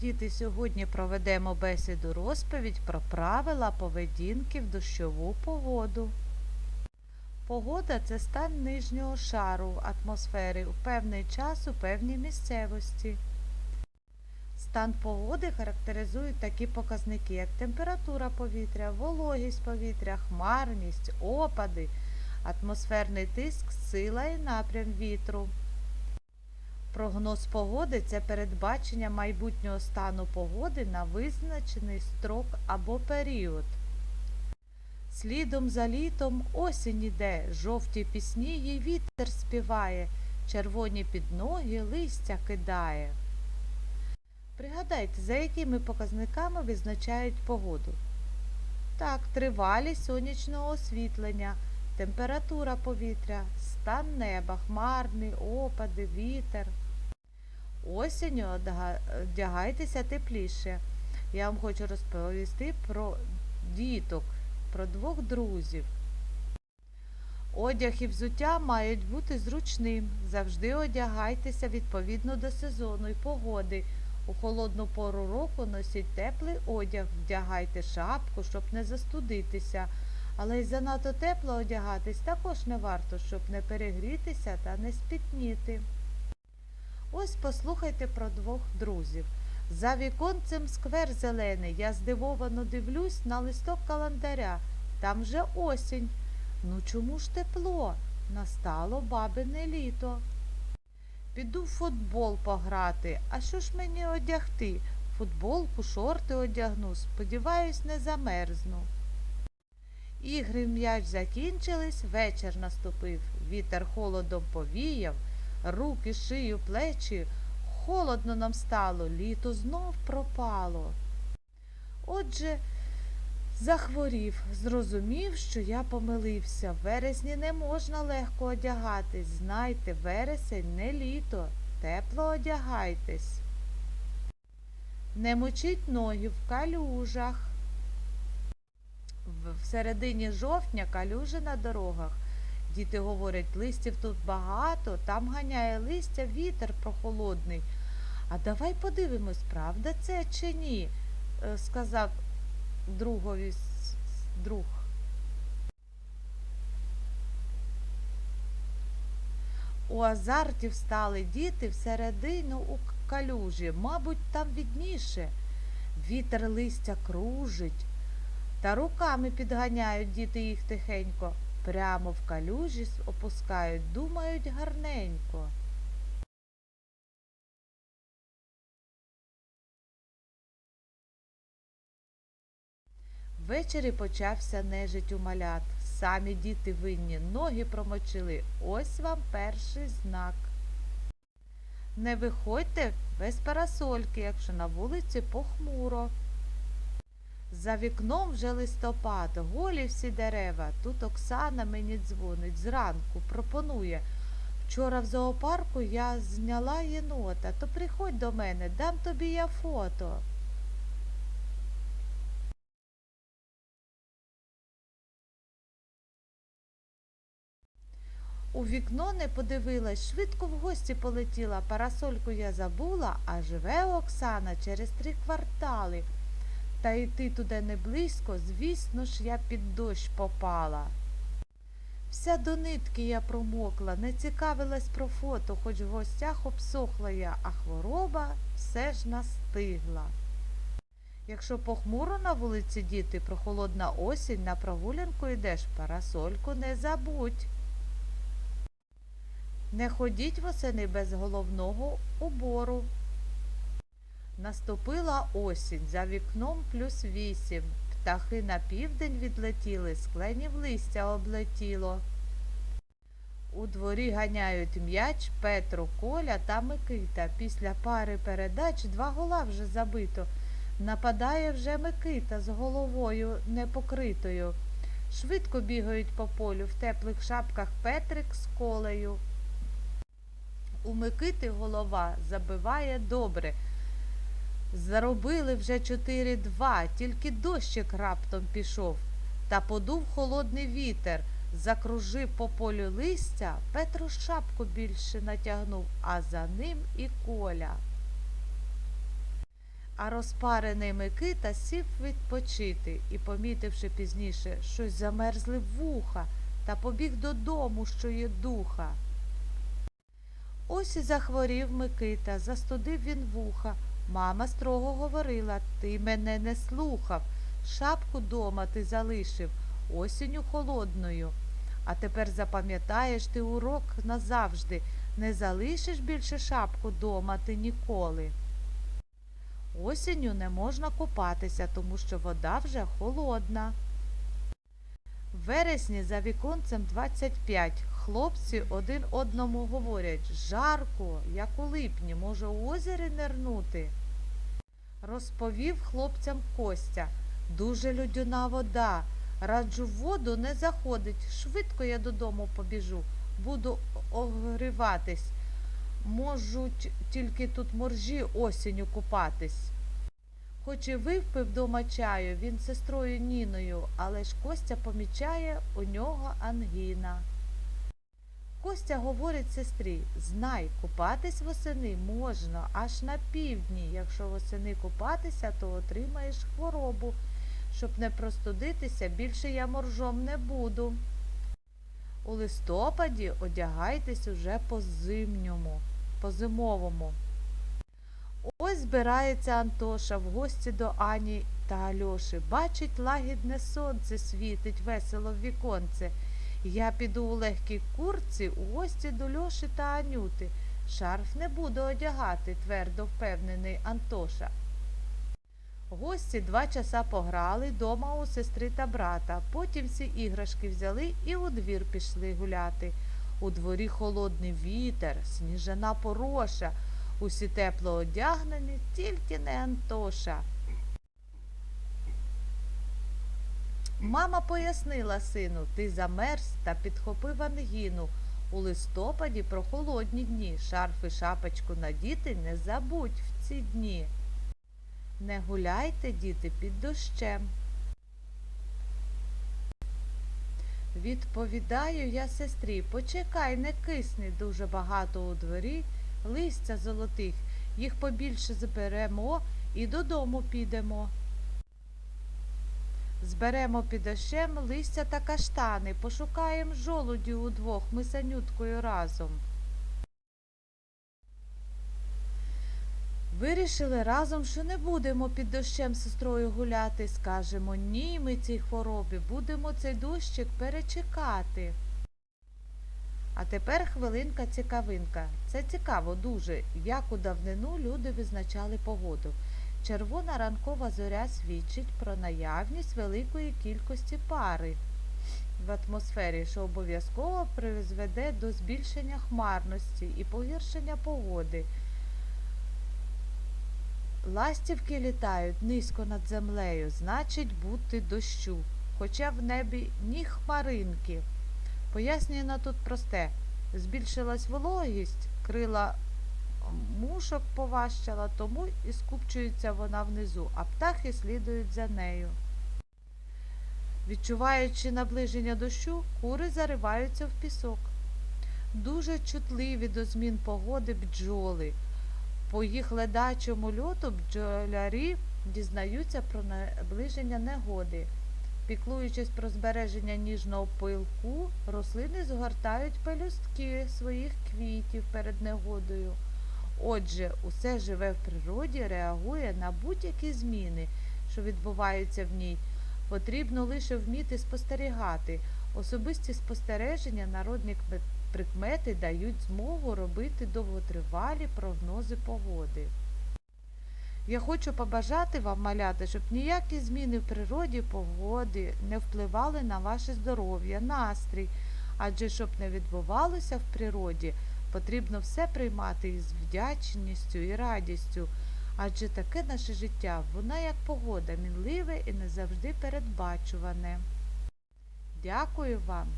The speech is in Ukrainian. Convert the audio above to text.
Діти, сьогодні проведемо бесіду розповідь про правила поведінки в дощову погоду. Погода це стан нижнього шару атмосфери у певний час у певній місцевості. Стан погоди характеризують такі показники, як температура повітря, вологість повітря, хмарність, опади, атмосферний тиск, сила і напрям вітру. Прогноз погоди це передбачення майбутнього стану погоди на визначений строк або період. Слідом за літом осінь іде, жовті пісні їй вітер співає, червоні під ноги листя кидає. Пригадайте, за якими показниками визначають погоду. Так, тривалість сонячного освітлення, температура повітря, стан неба, хмарний, опади, вітер. Осінню одягайтеся тепліше. Я вам хочу розповісти про діток, про двох друзів. Одяг і взуття мають бути зручним. Завжди одягайтеся відповідно до сезону і погоди. У холодну пору року носіть теплий одяг, вдягайте шапку, щоб не застудитися. Але й занадто тепло одягатись також не варто, щоб не перегрітися та не спітніти. Ось послухайте про двох друзів. За віконцем сквер зелений, я здивовано дивлюсь на листок календаря. Там вже осінь. Ну чому ж тепло? Настало бабине літо. Піду в футбол пограти. А що ж мені одягти? Футболку, шорти одягну. Сподіваюсь, не замерзну. Ігри м'яч закінчились, вечір наступив. Вітер холодом повіяв, руки, шию, плечі. Холодно нам стало, літо знов пропало. Отже, захворів, зрозумів, що я помилився. Вересні не можна легко одягатись. Знайте, вересень не літо, тепло одягайтесь. Не мочіть ноги в калюжах. В середині жовтня калюжі на дорогах. Діти говорять, листів тут багато, там ганяє листя вітер прохолодний. А давай подивимось, правда це чи ні? е, сказав другові друг. У азарті встали діти всередину у калюжі, мабуть, там відніше. Вітер листя кружить, та руками підганяють діти їх тихенько, прямо в калюжі опускають, думають гарненько. Ввечері почався нежить у малят. Самі діти винні, ноги промочили. Ось вам перший знак. Не виходьте без парасольки, якщо на вулиці похмуро. За вікном вже листопад, голі всі дерева. Тут Оксана мені дзвонить зранку, пропонує. Вчора в зоопарку я зняла єнота, то приходь до мене, дам тобі я фото. У вікно не подивилась, швидко в гості полетіла. Парасольку я забула, а живе Оксана через три квартали. Та йти туди не близько, звісно ж, я під дощ попала. Вся до нитки я промокла, не цікавилась про фото, хоч в гостях обсохла я, а хвороба все ж настигла. Якщо похмуро на вулиці діти, прохолодна осінь, на прогулянку йдеш, парасольку не забудь. Не ходіть восени без головного убору. Наступила осінь, за вікном плюс вісім. Птахи на південь відлетіли, скленів листя облетіло. У дворі ганяють м'яч Петро, Коля та Микита. Після пари передач два гола вже забито. Нападає вже Микита з головою непокритою. Швидко бігають по полю в теплих шапках Петрик з колею. У Микити голова забиває добре. Заробили вже 4-2, тільки дощик раптом пішов. Та подув холодний вітер, закружив по полю листя, Петро шапку більше натягнув, а за ним і коля. А розпарений Микита сів відпочити і, помітивши пізніше, щось замерзли вуха та побіг додому, що є духа. Ось і захворів Микита, застудив він вуха. Мама строго говорила, ти мене не слухав, шапку дома ти залишив, осінню холодною. А тепер запам'ятаєш ти урок назавжди, не залишиш більше шапку дома ти ніколи. Осінню не можна купатися, тому що вода вже холодна. Вересні за віконцем 25. Хлопці один одному говорять жарко, як у липні, може у озері нирнути. Розповів хлопцям Костя. Дуже людяна вода. Раджу в воду не заходить. Швидко я додому побіжу. Буду огріватись. Можуть тільки тут моржі осінню купатись. Хоч і випив дома чаю він з сестрою Ніною, але ж Костя помічає у нього ангіна. Костя говорить сестрі, знай, купатись восени можна аж на півдні. Якщо восени купатися, то отримаєш хворобу. Щоб не простудитися, більше я моржом не буду. У листопаді одягайтесь уже по зимньому, по зимовому. Ось збирається Антоша в гості до Ані та Альоші. Бачить, лагідне сонце світить весело в віконце. Я піду у легкій курці у гості до Льоші та Анюти. Шарф не буду одягати, твердо впевнений Антоша. Гості два часа пограли дома у сестри та брата. Потім всі іграшки взяли і у двір пішли гуляти. У дворі холодний вітер, сніжана пороша. Усі тепло одягнені, тільки не Антоша. Мама пояснила сину, ти замерз та підхопив ангіну. У листопаді про холодні дні. Шарф і шапочку надіти не забудь в ці дні. Не гуляйте, діти, під дощем. Відповідаю я сестрі, почекай, не кисни дуже багато у дворі, листя золотих, їх побільше зберемо і додому підемо. Зберемо під дощем листя та каштани, пошукаєм жолудів удвох, ми з Анюткою разом. Вирішили разом, що не будемо під дощем сестрою гуляти. Скажемо ні, ми цій хворобі, будемо цей дощик перечекати. А тепер хвилинка цікавинка. Це цікаво дуже, як у давнину люди визначали погоду. Червона ранкова зоря свідчить про наявність великої кількості пари в атмосфері, що обов'язково призведе до збільшення хмарності і погіршення погоди. Ластівки літають низько над землею, значить бути дощу, хоча в небі ні хмаринки. Пояснюємо тут просте. Збільшилась вологість, крила мушок поважчала, тому і скупчується вона внизу, а птахи слідують за нею. Відчуваючи наближення дощу, кури зариваються в пісок. Дуже чутливі до змін погоди бджоли. По їх ледачому льоту бджолярі дізнаються про наближення негоди. Піклуючись про збереження ніжного пилку, рослини згортають пелюстки своїх квітів перед негодою. Отже, усе живе в природі реагує на будь-які зміни, що відбуваються в ній. Потрібно лише вміти спостерігати. Особисті спостереження, народні прикмети дають змогу робити довготривалі прогнози погоди. Я хочу побажати вам, малята, щоб ніякі зміни в природі погоди не впливали на ваше здоров'я, настрій, адже щоб не відбувалося в природі, потрібно все приймати із вдячністю і радістю, адже таке наше життя, вона як погода, мінливе і не завжди передбачуване. Дякую вам!